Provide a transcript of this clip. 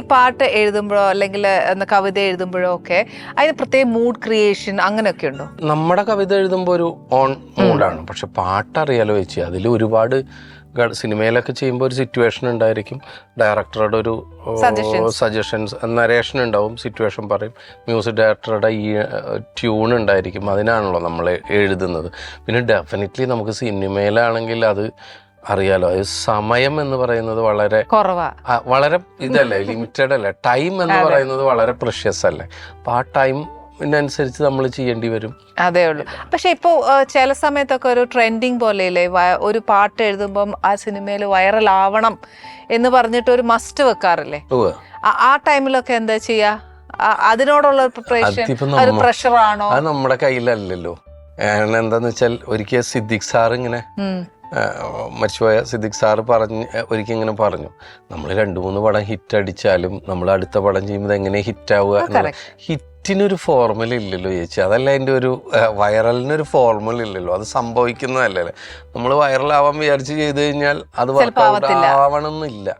പാട്ട് എഴുതുമ്പോഴോ അല്ലെങ്കിൽ കവിത എഴുതുമ്പോഴോ ഒക്കെ അതിന് പ്രത്യേക മൂഡ് ക്രിയേഷൻ അങ്ങനെയൊക്കെ ഉണ്ടോ? നമ്മുടെ കവിത എഴുതുമ്പോൾ ഒരു ഓൺ മൂഡാണ് പക്ഷെ പാട്ടറിയാലോ ചേച്ചി. അതിൽ ഒരുപാട് സിനിമയിലൊക്കെ ചെയ്യുമ്പോൾ ഒരു സിറ്റുവേഷൻ ഉണ്ടായിരിക്കും. ഡയറക്ടറുടെ ഒരു സജഷൻസ് നരേഷൻ ഉണ്ടാവും സിറ്റുവേഷൻ പറയും. മ്യൂസിക് ഡയറക്ടറുടെ ഈ ട്യൂൺ ഉണ്ടായിരിക്കും. അതിനാണല്ലോ നമ്മൾ എഴുതുന്നത്. പിന്നെ ഡെഫിനറ്റ്ലി നമുക്ക് സിനിമയിലാണെങ്കിൽ അത് അറിയാലോ അത് സമയം എന്ന് പറയുന്നത് വളരെ കുറവാ. വളരെ ഇതല്ലേ ലിമിറ്റഡ് അല്ലേ ടൈം എന്ന് പറയുന്നത് വളരെ പ്രഷ്യസ് അല്ലേ. അപ്പൊ ആ ടൈമിനനുസരിച്ച് നമ്മൾ ചെയ്യേണ്ടി വരും. അതേ ഉള്ളൂ. പക്ഷെ ഇപ്പോൾ ചില സമയത്തൊക്കെ ഒരു ട്രെൻഡിങ് പോലെയല്ലേ ഒരു പാട്ട് എഴുതുമ്പം ആ സിനിമയിൽ വൈറൽ ആവണം എന്ന് പറഞ്ഞിട്ട് ഒരു മസ്റ്റ് വെക്കാറില്ലേ. ആ- ടൈമിലൊക്കെ എന്താ ചെയ്യാ? അതിനോടുള്ള ഒരു പ്രഷറാണോ അത് നമ്മുടെ കയ്യിലല്ലല്ലോ. എന്താന്ന് വെച്ചാൽ ഒരിക്കൽ സിദ്ദിഖ് സാർ ഇങ്ങനെ മരിച്ചുപോയ സിദ്ദിഖ് സാറ് പറഞ്ഞ് ഒരിക്കൽ ഇങ്ങനെ പറഞ്ഞു നമ്മൾ രണ്ട് മൂന്ന് പടം ഹിറ്റ് അടിച്ചാലും നമ്മൾ അടുത്ത പടം ചെയ്യുമ്പോൾ എങ്ങനെ ഹിറ്റ് ആവുക? എന്നുള്ള- ഹിറ്റിനൊരു ഫോർമുല ഇല്ലല്ലോ ചേച്ചി. അതല്ല അതിന്റെ ഒരു വൈറലിനൊരു ഫോർമുല ഇല്ലല്ലോ. അത് സംഭവിക്കുന്നതല്ലേ? നമ്മൾ വൈറലാവാൻ വിചാരിച്ച് ചെയ്ത് കഴിഞ്ഞാൽ അത് വർക്ക് വർക്കൗട്ട്. ആവണമെന്നില്ല